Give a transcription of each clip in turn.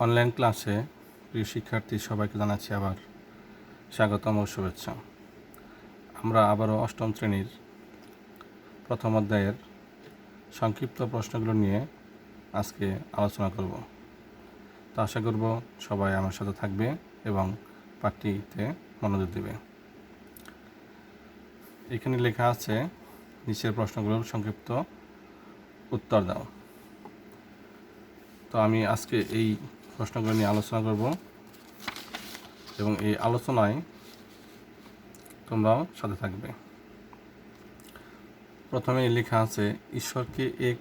Online ক্লাসে প্রিয় শিক্ষার্থী সবাইকে জানাচ্ছি আবার স্বাগতম ও শুভেচ্ছা। আমরা আবারও অষ্টম শ্রেণির প্রথম অধ্যায়ের সংক্ষিপ্ত প্রশ্নগুলো নিয়ে আজকে আলোচনা করব। তো আশা করব সবাই আমার সাথে থাকবে এবং পাঠটিতে মনোযোগ দেবে। এখানে লেখা আছে, নিচের প্রশ্নগুলোর সংক্ষিপ্ত উত্তর দাও। তো আমি আজকে এই প্রশ্নগুলো নিয়ে আলোচনা করব। এবং এই আলোচনায় তোমরাও সাথে থাকবে। প্রথমে লেখা আছে, ঈশ্বরকে এক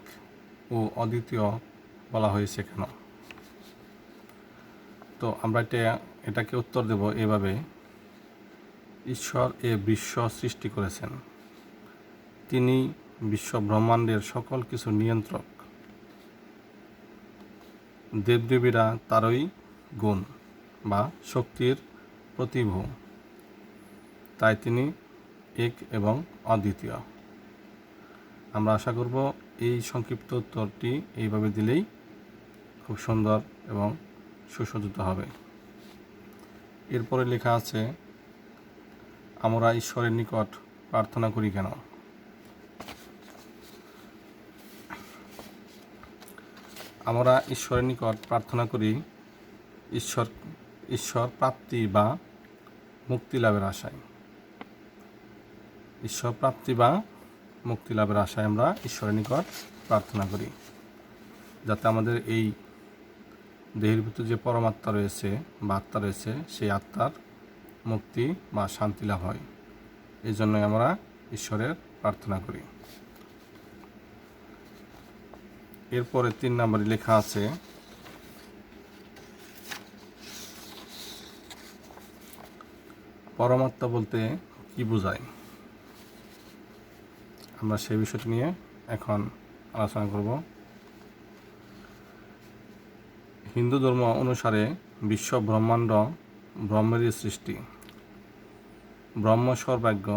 ও অদ্বিতীয় বলা হয়েছে কেন? তো আমরা এটা, এটাকে উত্তর দেব এভাবে, ঈশ্বর এ বিশ্ব সৃষ্টি করেছেন। তিনি বিশ্ব ব্রহ্মাণ্ডের সকল কিছু নিয়ন্ত্রক। দেবদেবীরা তারই গুণ বা শক্তির প্রতিভু। তাই তিনি এক এবং অদ্বিতীয়। আমরা আশা করব এই সংক্ষিপ্ত উত্তরটি এইভাবে দিলেই খুব সুন্দর এবং সুসজ্জিত হবে। এরপরে লেখা আছে, আমরা ঈশ্বরের নিকট প্রার্থনা করি কেন? আমরা ঈশ্বরের নিকট প্রার্থনা করি, ঈশ্বর ঈশ্বর প্রাপ্তি বা মুক্তি লাভের আশায়। ঈশ্বর প্রাপ্তি বা মুক্তি লাভের আশায় আমরা ঈশ্বরের নিকট প্রার্থনা করি, যাতে আমাদের এই দেহের ভিতর যে পরমাত্মা রয়েছে বা আত্মা রয়েছে, সেই আত্মার মুক্তি বা শান্তি লাভ হয়। এই জন্যই আমরা ঈশ্বরের প্রার্থনা করি। এরপরে তিন নম্বরে লেখা আছে, পরমাত্মা বলতে কি বোঝায়? আমরা সেই বিষয়টি নিয়ে এখন আলোচনা করব। হিন্দু ধর্ম অনুসারে বিশ্ব ব্রহ্মাণ্ড ব্রহ্মেরই সৃষ্টি। ব্রহ্ম সর্বাজ্ঞ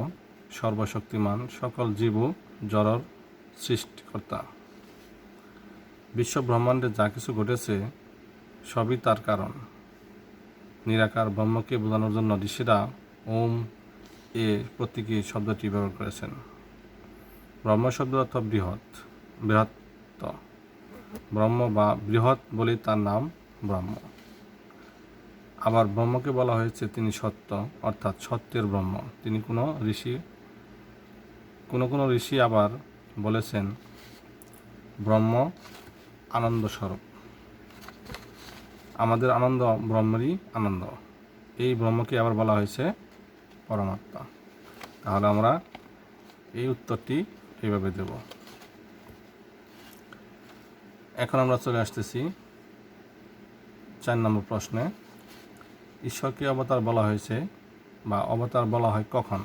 সর্বশক্তিমান, সকল জীব, জড়র সৃষ্টিকর্তা। বিশ্ব ব্রহ্মাণ্ডে যা কিছু ঘটেছে, সবই তার কারণ। নিরাকার ব্রহ্মকে বোঝানোর জন্য ঋষিরা ওম, এ, প্রতীকী শব্দটি ব্যবহার করেছেন। ব্রহ্ম শব্দ অর্থ বৃহৎ, বৃহত্ত। ব্রহ্ম বা বৃহৎ বলেই তার নাম ব্রহ্ম। আবার ব্রহ্মকে বলা হয়েছে তিনি সত্য, অর্থাৎ সত্যের ব্রহ্ম। তিনি কোনো ঋষি, কোনো কোনো ঋষি আবার বলেছেন, ব্রহ্ম আনন্দ স্বরূপ আমাদের আনন্দ ব্রহ্মেরই আনন্দ। এই ব্রহ্মকে আবার বলা হয়েছে পরমাত্মা। তাহলে আমরা এই উত্তরটি এইভাবে দেব। এখন আমরা চলে আসতেছি চার নম্বর প্রশ্নে। ঈশ্বরকে অবতার বলা হয়েছে বা অবতার বলা হয় কখন?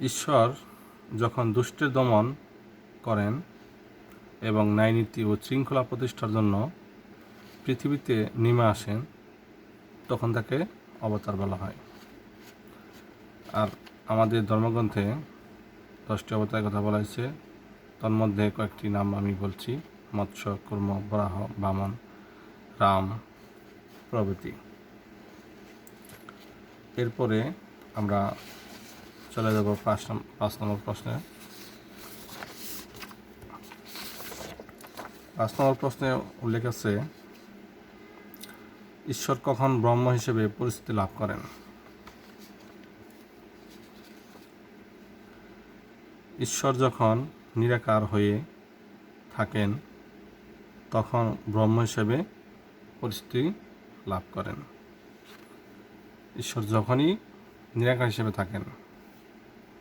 ঈশ্বর যখন দুষ্টের দমন করেন এবং ন্যায়নীতি ও শৃঙ্খলা প্রতিষ্ঠার জন্য পৃথিবীতে নেমে আসেন, তখন তাকে অবতার বলা হয়। আর আমাদের ধর্মগ্রন্থে দশটি অবতারের কথা বলা হয়েছে। তন্মধ্যে কয়েকটি নাম আমি বলছি। মৎস্য, কুর্ম, বরাহ, বামন, রাম প্রভৃতি। এরপরে আমরা চলে যাব পাঁচ পাঁচ নম্বর প্রশ্নে। পাঁচ নম্বর প্রশ্নে উল্লেখ আছে, ঈশ্বর কখন ব্রহ্ম হিসেবে পরিস্থিতি লাভ করেন? ঈশ্বর যখন নিরাকার হয়ে থাকেন, তখন ব্রহ্ম হিসেবে পরিস্থিতি লাভ করেন। ঈশ্বর যখনই নিরাকার হিসেবে থাকেন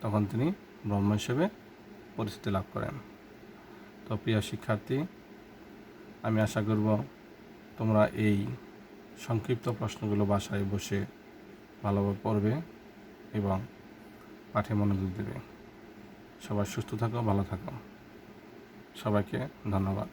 তখন তিনি ব্রহ্ম হিসেবে পরিস্থিতি লাভ করেন। তো প্রিয় শিক্ষার্থী, আমি আশা করব তোমরা এই সংক্ষিপ্ত প্রশ্নগুলো বাসায় বসে ভালোভাবে পড়বে এবং পাঠে মনোযোগ দেবে। সবাই সুস্থ থাকো, ভালো থাকো। সবাইকে ধন্যবাদ।